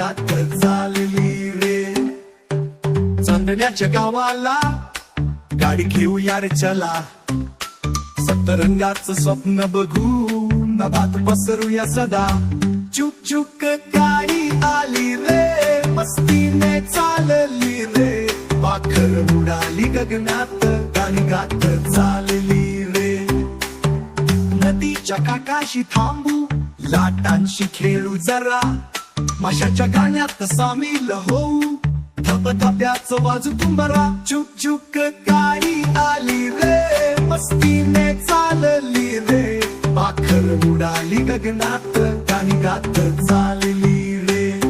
गगनात चालली रे चांदण्याच्या गावाला गाडी घेऊ यार चला सप्तरंगाच स्वप्न बघू नभात पसरूया सदा चुक चुक गाडी आली रे मस्तीने चालली रे पाखर उडाली गगनात गाणी गात चालली रे नदीच्या काकाशी थांबू लाटांशी खेळू जरा माशाच्या गाण्यात सामील होऊ. थप्याच वाजू तुंबरा चुक चुक गाडी आली रे. मस्तीने चालली रे. पाखर उडाली गगनात. गाणी गात चालली रे.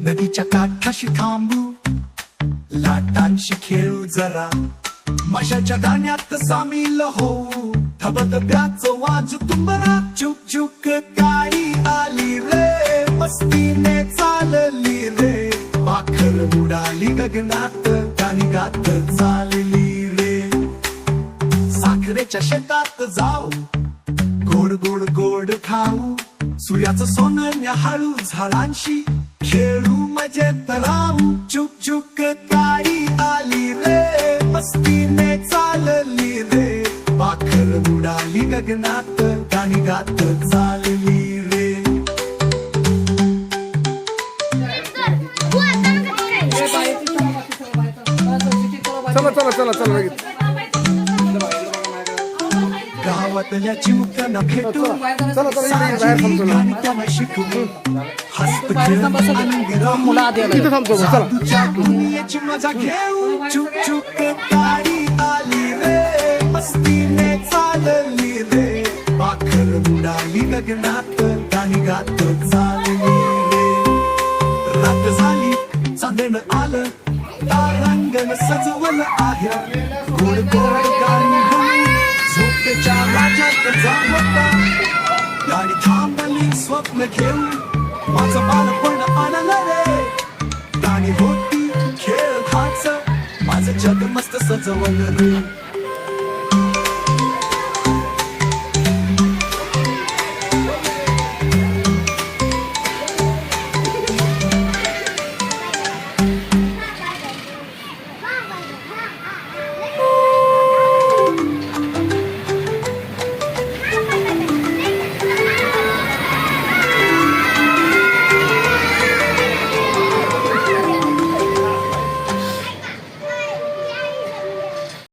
नदीच्या काठाशी थांबू. लाटांशी खेळू जरा. माशाच्या गाण्यात सामील हो. थबत धबधब्याचं वाज तुंबरा चुक चुक काळी आली रे. मस्तीने चालली रे. पाखर उडाली गगनात. गाणी गात चालली रे. साखरेच्या शेतात जाऊ. गोड गोड गोड खाऊ. सूर्याचं सोनं हळू झाडांशी. खेळू मजेत राहू. चुक उडाली गगनात गाणी गात चालली रे चला चला चला चला लगेच. गावातल्या चिमुकल्यांना भेटू चला चला इकडे बाहेर थांबतो ना. त्यांना शिकू हस्त खेळून आनंदी राहू. इथे थांबतो मग, चला. जादूच्या दुनियेची मजा घेऊ चुक चुक गाडी आली रे. मस्तीने चालली रे पाखर उडाली गगनात गाणी गात चालली रे रात झाली चांदण आलं तारांगण सजवलं आहे गोड गोड गाणी झोपेच्या राज्यात जावता गाडी थांबली स्वप्न घेऊन माझं बालपण आणलं रे गाणी होती खेळ खाच माझं जग मस्त सजवलं रे